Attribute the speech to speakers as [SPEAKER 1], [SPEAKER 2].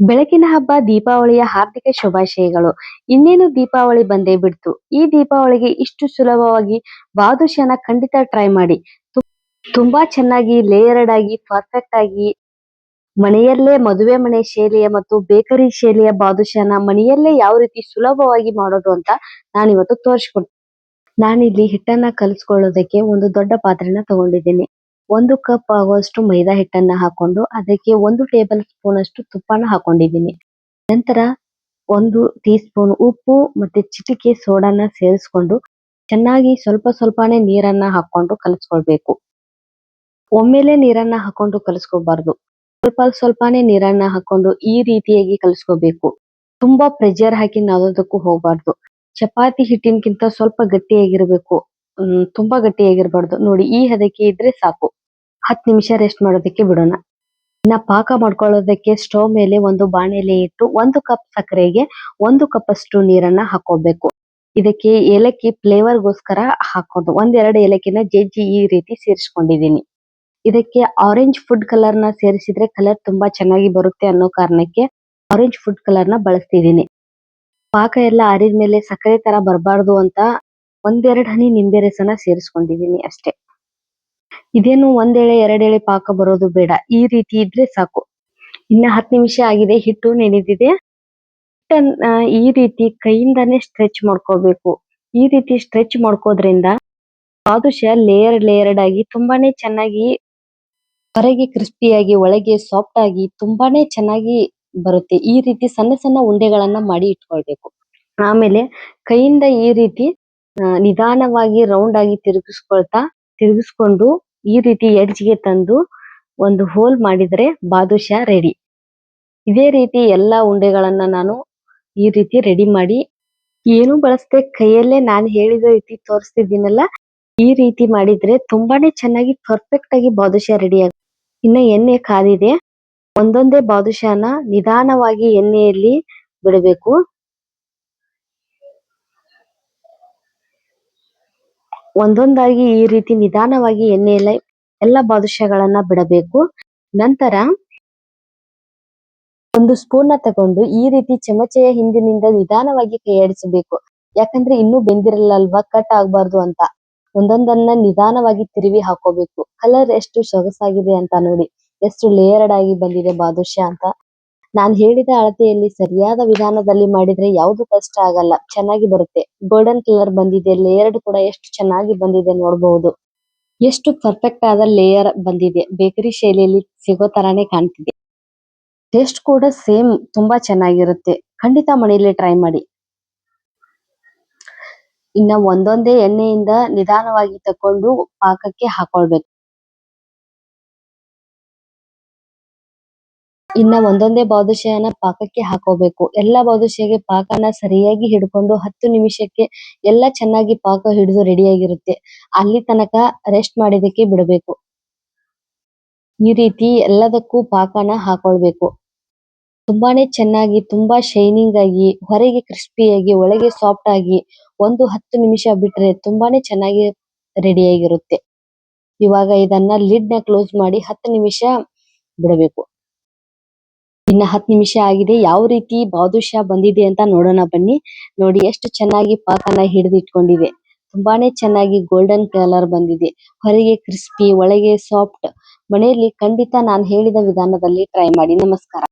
[SPEAKER 1] ಬೆಳಕಿನ ಹಬ್ಬ, ದೀಪಾವಳಿಯ ಹಾರ್ದಿಕ ಶುಭಾಶಯಗಳು. ಇನ್ನೇನು ದೀಪಾವಳಿ ಬಂದೇ ಬಿಡ್ತು. ಈ ದೀಪಾವಳಿಗೆ ಇಷ್ಟು ಸುಲಭವಾಗಿ ಬಾದುಷಾನ ಖಂಡಿತ ಟ್ರೈ ಮಾಡಿ. ತುಂಬಾ ಚೆನ್ನಾಗಿ ಲೇಯರ್ಡ್ ಆಗಿ ಪರ್ಫೆಕ್ಟ್ ಆಗಿ ಮನೆಯಲ್ಲೇ ಮದುವೆ ಮನೆ ಶೈಲಿಯ ಮತ್ತು ಬೇಕರಿ ಶೈಲಿಯ ಬಾದುಷಾನ ಮನೆಯಲ್ಲೇ ಯಾವ ರೀತಿ ಸುಲಭವಾಗಿ ಮಾಡೋದು ಅಂತ ನಾನಿವತ್ತು ತೋರಿಸ್ಕೊಡ್ತೀನಿ ನಾನಿಲ್ಲಿ ಹಿಟ್ಟನ್ನ ಕಲಸ್ಕೊಳ್ಳೋದಕ್ಕೆ ಒಂದು ದೊಡ್ಡ ಪಾತ್ರೆನ ತಗೊಂಡಿದ್ದೀನಿ. ಒಂದು ಕಪ್ ಆಗುವಷ್ಟು ಮೈದಾ ಹಿಟ್ಟನ್ನ ಹಾಕೊಂಡು ಅದಕ್ಕೆ ಒಂದು ಟೇಬಲ್ ಸ್ಪೂನ್ ಅಷ್ಟು ತುಪ್ಪನ ಹಾಕೊಂಡಿದ್ದೀನಿ. ನಂತರ ಒಂದು ಟೀ ಸ್ಪೂನ್ ಉಪ್ಪು ಮತ್ತೆ ಚಿಟಿಕೆ ಸೋಡಾನ ಸೇರಿಸ್ಕೊಂಡು ಚೆನ್ನಾಗಿ ಸ್ವಲ್ಪ ಸ್ವಲ್ಪನೇ ನೀರನ್ನ ಹಾಕೊಂಡು ಕಲಸ್ಕೊಳ್ಬೇಕು. ಒಮ್ಮೆಲೆ ನೀರನ್ನ ಹಾಕೊಂಡು ಕಲಸ್ಕೋಬಾರ್ದು. ಸ್ವಲ್ಪ ಸ್ವಲ್ಪನೇ ನೀರನ್ನ ಹಾಕೊಂಡು ಈ ರೀತಿಯಾಗಿ ಕಲಸ್ಕೋಬೇಕು. ತುಂಬಾ ಪ್ರೆಷರ್ ಹಾಕಿ ನಾದೋದಕ್ಕೂ ಹೋಗ್ಬಾರ್ದು. ಚಪಾತಿ ಹಿಟ್ಟಿನಕ್ಕಿಂತ ಸ್ವಲ್ಪ ಗಟ್ಟಿಯಾಗಿರ್ಬೇಕು. ಹ್ಮ್, ತುಂಬಾ ಗಟ್ಟಿಯಾಗಿರ್ಬಾರ್ದು. ನೋಡಿ, ಈ ಹದಕ್ಕೆ ಇದ್ರೆ ಸಾಕು. ಹತ್ತು ನಿಮಿಷ ರೆಸ್ಟ್ ಮಾಡೋದಕ್ಕೆ ಬಿಡೋಣ. ಇನ್ನ ಪಾಕ ಮಾಡ್ಕೊಳ್ಳೋದಕ್ಕೆ ಸ್ಟವ್ ಮೇಲೆ ಒಂದು ಬಾಣಲೆ ಇಟ್ಟು ಒಂದು ಕಪ್ ಸಕ್ಕರೆಗೆ ಒಂದು ಕಪ್ ಅಷ್ಟು ನೀರನ್ನ ಹಾಕೋಬೇಕು ಇದಕ್ಕೆ ಏಲಕ್ಕಿ ಫ್ಲೇವರ್ ಗೋಸ್ಕರ ಹಾಕೋದು. ಒಂದೆರಡು ಏಲಕ್ಕಿನ ಜಜ್ಜಿ ಈ ರೀತಿ ಸೇರಿಸ್ಕೊಂಡಿದ್ದೀನಿ. ಇದಕ್ಕೆ ಆರೆಂಜ್ ಫುಡ್ ಕಲರ್ನ ಸೇರಿಸಿದ್ರೆ ಕಲರ್ ತುಂಬಾ ಚೆನ್ನಾಗಿ ಬರುತ್ತೆ ಅನ್ನೋ ಕಾರಣಕ್ಕೆ ಆರೆಂಜ್ ಫುಡ್ ಕಲರ್ನ ಬಳಸ್ತಿದೀನಿ ಪಾಕ ಎಲ್ಲ ಆರಿದ್ಮೇಲೆ ಸಕ್ಕರೆ ತರ ಬರಬಾರ್ದು ಅಂತ ಒಂದೆರಡು ಹನಿ ನಿಂಬೆ ರಸನ ಸೇರಿಸ್ಕೊಂಡಿದ್ದೀನಿ ಅಷ್ಟೇ. ಇದೇನು ಒಂದೆಳೆ, ಎರಡೆಳೆ ಪಾಕ ಬರೋದು ಬೇಡ. ಈ ರೀತಿ ಇದ್ರೆ ಸಾಕು. ಇನ್ನ ಹತ್ತು ನಿಮಿಷ ಆಗಿದೆ, ಹಿಟ್ಟು ನೆನೆದಿದೆ. ಹಿಟ್ಟನ್ನ ಈ ರೀತಿ ಕೈಯಿಂದಾನೇ ಸ್ಟ್ರೆಚ್ ಮಾಡ್ಕೋಬೇಕು. ಈ ರೀತಿ ಸ್ಟ್ರೆಚ್ ಮಾಡ್ಕೋದ್ರಿಂದ ಬಾದುಷಾ ಲೇಯರ್ ಲೇಯರ್ಡ್ ಆಗಿ ತುಂಬಾನೇ ಚೆನ್ನಾಗಿ ಹೊರಗೆ ಕ್ರಿಸ್ಪಿಯಾಗಿ ಒಳಗೆ ಸಾಫ್ಟ್ ಆಗಿ ತುಂಬಾನೇ ಚೆನ್ನಾಗಿ ಬರುತ್ತೆ. ಈ ರೀತಿ ಸಣ್ಣ ಸಣ್ಣ ಉಂಡೆಗಳನ್ನ ಮಾಡಿ ಇಟ್ಕೊಳ್ಬೇಕು. ಆಮೇಲೆ ಕೈಯಿಂದ ಈ ರೀತಿ ನಿಧಾನವಾಗಿ ರೌಂಡ್ ಆಗಿ ತಿರುಗಿಸ್ಕೊಳ್ತಾ, ತಿರುಗಿಸ್ಕೊಂಡು ಈ ರೀತಿ ಎಡ್ಜ್ಗೆ ತಂದು ಒಂದು ಹೋಲ್ ಮಾಡಿದ್ರೆ ಬಾದುಷಾ ರೆಡಿ ಇದೇ ರೀತಿ ಎಲ್ಲಾ ಉಂಡೆಗಳನ್ನ ನಾನು ಈ ರೀತಿ ರೆಡಿ ಮಾಡಿ ಏನು ಬಳಸದೆ ಕೈಯಲ್ಲೇ ನಾನು ಹೇಳಿದ ರೀತಿ ತೋರಿಸ್ತಿದ್ದೀನಲ್ಲ, ಈ ರೀತಿ ಮಾಡಿದ್ರೆ ತುಂಬಾನೇ ಚೆನ್ನಾಗಿ ಪರ್ಫೆಕ್ಟ್ ಆಗಿ ಬಾದುಷಾ ರೆಡಿ ಆಗುತ್ತೆ ಇನ್ನ ಎಣ್ಣೆ ಕಾದಿದೆ. ಒಂದೊಂದೇ ಬಾದುಷಾನ ನಿಧಾನವಾಗಿ ಎಣ್ಣೆಯಲ್ಲಿ ಬಿಡಬೇಕು. ಒಂದೊಂದಾಗಿ ಈ ರೀತಿ ನಿಧಾನವಾಗಿ ಎಣ್ಣೆಯಲ್ಲಿ ಎಲ್ಲ ಬಾದುಷಗಳನ್ನ ಬಿಡಬೇಕು. ನಂತರ ಒಂದು ಸ್ಪೂನ್ನ ತಗೊಂಡು ಈ ರೀತಿ ಚಮಚೆಯ ಹಿಂದಿನಿಂದ ನಿಧಾನವಾಗಿ ಕೈಯಾಡಿಸಬೇಕು ಯಾಕಂದ್ರೆ ಇನ್ನೂ ಬೆಂದಿರಲ್ಲಲ್ವಾ ಕಟ್ ಆಗ್ಬಾರ್ದು ಅಂತ. ಒಂದೊಂದನ್ನ ನಿಧಾನವಾಗಿ ತಿರುವಿ ಹಾಕೋಬೇಕು. ಕಲರ್ ಎಷ್ಟು ಸೊಗಸಾಗಿದೆ ಅಂತ ನೋಡಿ. ಎಷ್ಟು ಲೇಯರ್ಡ್ ಆಗಿ ಬಂದಿದೆ ಬಾದುಷಾ ಅಂತ. ನಾನು ಹೇಳಿದ ಅಳತೆಯಲ್ಲಿ ಸರಿಯಾದ ವಿಧಾನದಲ್ಲಿ ಮಾಡಿದ್ರೆ ಯಾವುದು ಕಷ್ಟ ಆಗಲ್ಲ. ಚೆನ್ನಾಗಿ ಬರುತ್ತೆ. ಗೋಲ್ಡನ್ ಕಲರ್ ಬಂದಿದೆ ಲೇಯರ್ಡ್ ಕೂಡ ಎಷ್ಟು ಚೆನ್ನಾಗಿ ಬಂದಿದೆ ನೋಡಬಹುದು ಎಷ್ಟು ಪರ್ಫೆಕ್ಟ್ ಆದ ಲೇಯರ್ ಬಂದಿದೆ. ಬೇಕರಿ ಶೈಲಿಯಲ್ಲಿ ಸಿಗೋ ತರಾನೇ ಕಾಣ್ತಿದೆ. ಟೇಸ್ಟ್ ಕೂಡ ಸೇಮ್ ತುಂಬಾ ಚೆನ್ನಾಗಿರುತ್ತೆ. ಖಂಡಿತ ಮನೆಯಲ್ಲಿ ಟ್ರೈ ಮಾಡಿ. ಇನ್ನ ಒಂದೊಂದೇ ಎಣ್ಣೆಯಿಂದ ನಿಧಾನವಾಗಿ ತಕೊಂಡು ಪಾಕಕ್ಕೆ ಹಾಕೊಳ್ಬೇಕು. ಇನ್ನ ಒಂದೊಂದೇ ಬಾದುಷಾನ ಪಾಕಕ್ಕೆ ಹಾಕೋಬೇಕು. ಎಲ್ಲ ಬಾದುಷಾಗೆ ಪಾಕನ ಸರಿಯಾಗಿ ಹಿಡ್ಕೊಂಡು ಹತ್ತು ನಿಮಿಷಕ್ಕೆ ಎಲ್ಲ ಚೆನ್ನಾಗಿ ಪಾಕ ಹಿಡಿದು ರೆಡಿಯಾಗಿರುತ್ತೆ. ಅಲ್ಲಿ ತನಕ ರೆಸ್ಟ್ ಮಾಡಿದಕ್ಕೆ ಬಿಡಬೇಕು. ಈ ರೀತಿ ಎಲ್ಲದಕ್ಕೂ ಪಾಕನ ಹಾಕೊಳ್ಬೇಕು. ತುಂಬಾನೇ ಚೆನ್ನಾಗಿ, ತುಂಬಾ ಶೈನಿಂಗ್ ಆಗಿ, ಹೊರಗೆ ಕ್ರಿಸ್ಪಿಯಾಗಿ ಒಳಗೆ ಸಾಫ್ಟ್ ಆಗಿ ಒಂದು ಹತ್ತು ನಿಮಿಷ ಬಿಟ್ರೆ ತುಂಬಾನೇ ಚೆನ್ನಾಗಿ ರೆಡಿ ಆಗಿರುತ್ತೆ. ಇವಾಗ ಇದನ್ನ ಲಿಡ್ನ ಕ್ಲೋಸ್ ಮಾಡಿ ಹತ್ತು ನಿಮಿಷ ಬಿಡಬೇಕು. ಇನ್ನ ಹತ್ತು ನಿಮಿಷ ಆಗಿದೆ. ಯಾವ ರೀತಿ ಬಾದುಷಾ ಬಂದಿದೆ ಅಂತ ನೋಡೋಣ ಬನ್ನಿ. ನೋಡಿ ಎಷ್ಟು ಚೆನ್ನಾಗಿ ಪಾಕನ ಹಿಡಿದು ಇಟ್ಕೊಂಡಿದೆ ತುಂಬಾನೇ ಚೆನ್ನಾಗಿ ಗೋಲ್ಡನ್ ಕಲರ್ ಬಂದಿದೆ. ಹೊರಗೆ ಕ್ರಿಸ್ಪಿ ಒಳಗೆ ಸಾಫ್ಟ್ ಮನೆಯಲ್ಲಿ ಖಂಡಿತ ನಾನು ಹೇಳಿದ ವಿಧಾನದಲ್ಲಿ ಟ್ರೈ ಮಾಡಿ. ನಮಸ್ಕಾರ.